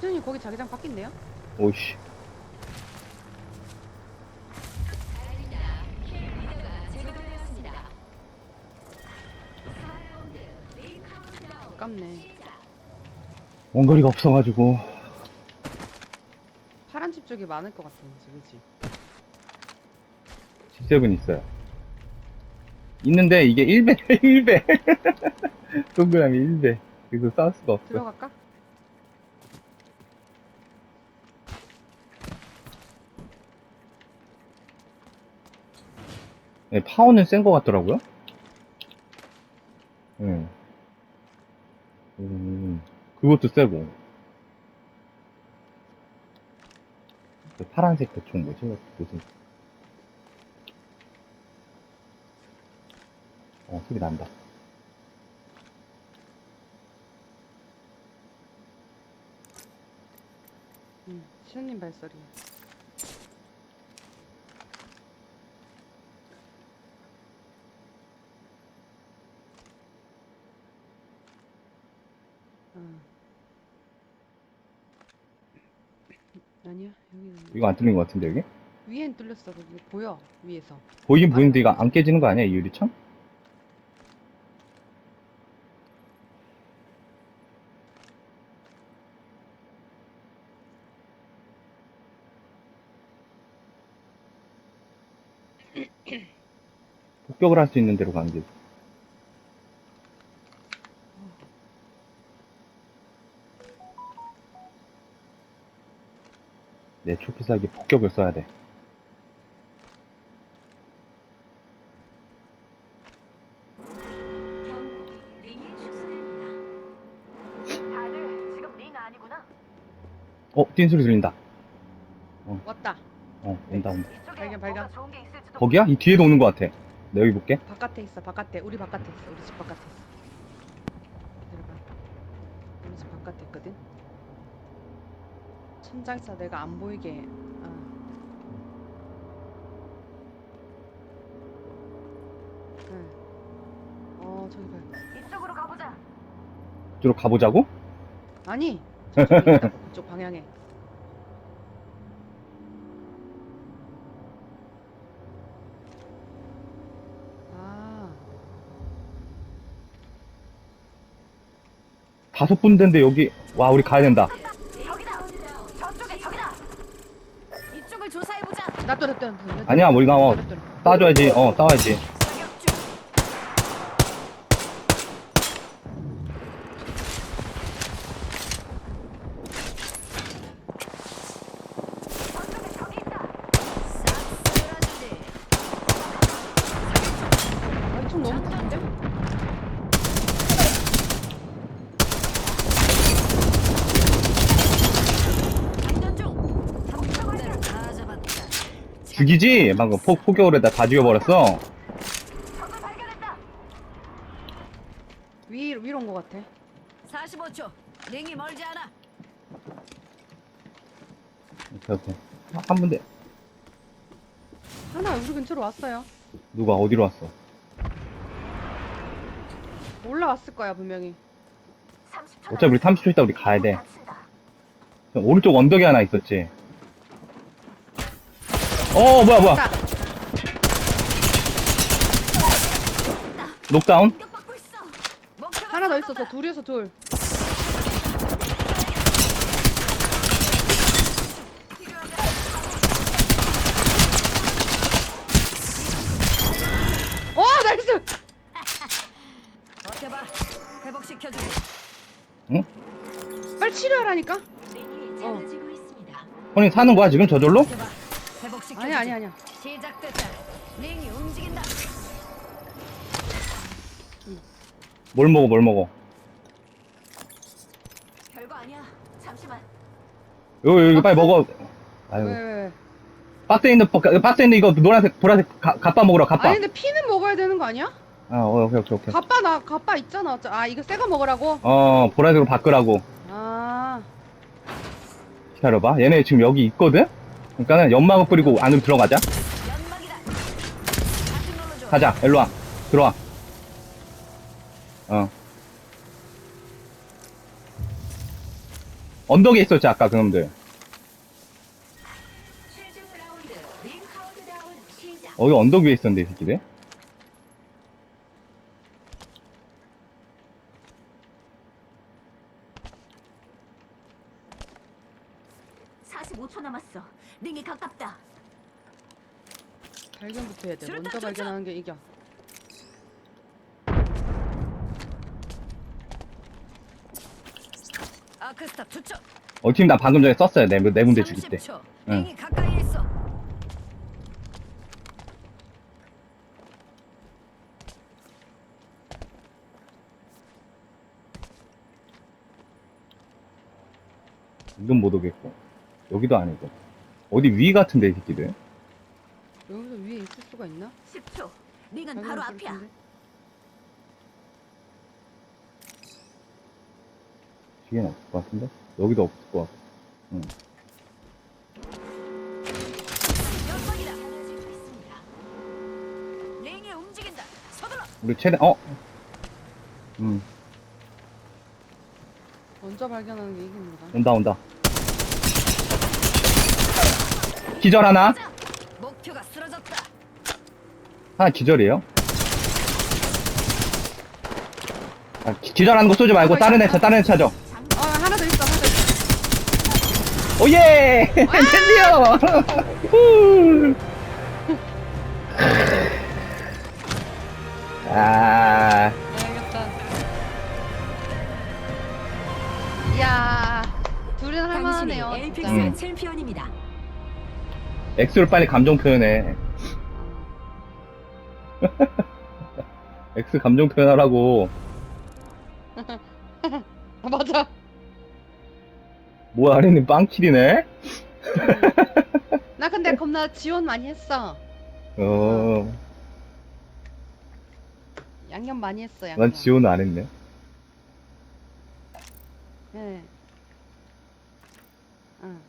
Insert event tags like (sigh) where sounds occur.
수현이 거기 자기장 바뀐대요? 오씨. 아깝네. 원거리가 없어가지고. 파란 집 쪽이 많을 것 같은데, 그치? G7 있어요. 있는데 이게 1배, 1배. (laughs) (laughs) 동그라미 1배. 그래서 싸울 수가 없어. 들어갈까? 네, 파워는 센 것 같더라고요. 네. 음, 그것도 세고. 그 파란색 그총 뭐지? 무슨. 어, 소리 난다. 응, 수현님 발소리. 응. 아니야, 여기 이거 안 뚫린 것 같은데, 여기? 위엔 뚫렸어. 거기 보여 위에서. 보이긴 보이는데 이거 안 깨지는 거 아니야, 이 유리창? (coughs) 폭격을 할 수 있는 데로 가는 게. 내 초피사기 폭격을 써야 돼. 다들 지금 링 아니구나. 어, 뛴 소리 들린다. 왔다. 어, 온다, 온다. 이쪽에 발견, 발견. 뭐가 좋은 게 있을지도 거기야? 이 뒤에도 오는 것 같아. 내가 여기 볼게. 바깥에 있어. 바깥에. 우리 바깥에 있어. 우리 집 바깥에 있어. 기다려봐. 우리 집 바깥에 있거든. 천장에서 내가 안 보이게. 아. 응. 어 저기 봐. 이쪽으로 가보자. 이쪽으로 가보자고? 아니 저쪽에 있다. (laughs) 그쪽 방향에. 아. 다섯 군데인데 여기, 와, 우리 가야 된다. 저쪽에 저기다. 이쪽을 조사해 보자. 놔둬 놔둬 놔둬. 아니야, 우리 나와. 놔둬, 놔둬. 싸줘야지. 어, 싸워야지. 사격 중. 저쪽에 적이 있다. 싹 쓸어주지. 아, 총 너무 큰데? 장전 중. 삼성대로 다 잡았다. 죽이지? 방금 폭, 폭격으로 다 죽여버렸어. 위 위로 온 것 같아. 45초. 링이 멀지 않아. 오케이, 오케이. 아, 한 군데. 하나 우리 근처로 왔어요. 누가 어디로 왔어? 올라왔을 거야 분명히. 30초. 어차피 우리 30초 있다 우리 가야 돼. 오른쪽 언덕에 하나 있었지. 어, 뭐야, 뭐야. 자, 녹다운? 하나 더. 있었어. 둘이서 둘. 어 나이스. 버텨봐. 회복시켜주지. 빨리 치료하라니까. 어. 형님 사는 거야, 지금 저절로? 버텨봐. 아니 아니 아니야. 시작됐다. 링이 움직인다. 뭘 먹어, 뭘 먹어. 별거 아니야. 잠시만. 여기, 여기 빨리 먹어. 왜 아유, 왜 왜? 박스에 있는, 버- 박스에 있는 이거 노란색, 보라색, 가, 갑바 먹으라, 갑바. 아니 근데 피는 먹어야 되는 거 아니야? 아, 어, 오케이, 오케이, 오케이. 가빠 나 가빠 있잖아. 어차- 아 이거 새거 먹으라고. 어, 보라색으로 바꾸라고. 아 기다려봐. 얘네 지금 여기 있거든? 그러니까는 연막을 뿌리고 안으로 들어가자. 가자, 일로 와. 들어와. 어. 언덕에 있었지, 아까 그놈들. 어디 언덕 위에 있었는데, 이 새끼들. 사십오 초 남았어. 링이 가깝다. 발견부터 해야 돼. 수류탄 먼저! 발견하는 게 이겨. 아크스타 투척. 어, 팀 나 방금 전에 썼어요. 네, 네 군데 죽일 때. 30초. 응. 링이 가까이에 있어. 이건 못 오겠고. 여기도 아니고. 어디 위 같은데, 이 새끼들. 여기서 위에 있을 수가 있나? 10초. 링은 바로 앞이야. 텐데. 뒤엔 없을 것 같은데? 여기도 없을 것 같고. 응. 연막이다. 링이 움직인다. 서둘러. 우리 최대, 어? 음, 먼저 발견하는 게 이깁니다. 온다, 온다. 기절 하나? 자, 목표가 쓰러졌다. 하나 기절이에요? 아, 기- 기절하는 거 쏘지 말고 다른 애 차, 다른 애 차죠. 장... 어, 하나 더 있어, 하나 더 있어. 오예! 챔피언! 후! 아, 알겠다. 이야, 둘은 할만하네요. 당신이 진짜. 엘픽스 음. 챔피언입니다. X를 빨리 감정 표현해. (laughs) X 감정 표현하라고. 아, (laughs) 맞아. 뭐야, 아린님 빵킬이네? 나 근데 (laughs) 겁나 지원 많이 했어. 어, 양념 많이 했어, 양념. 난 지원을 안 했네. 네. 응.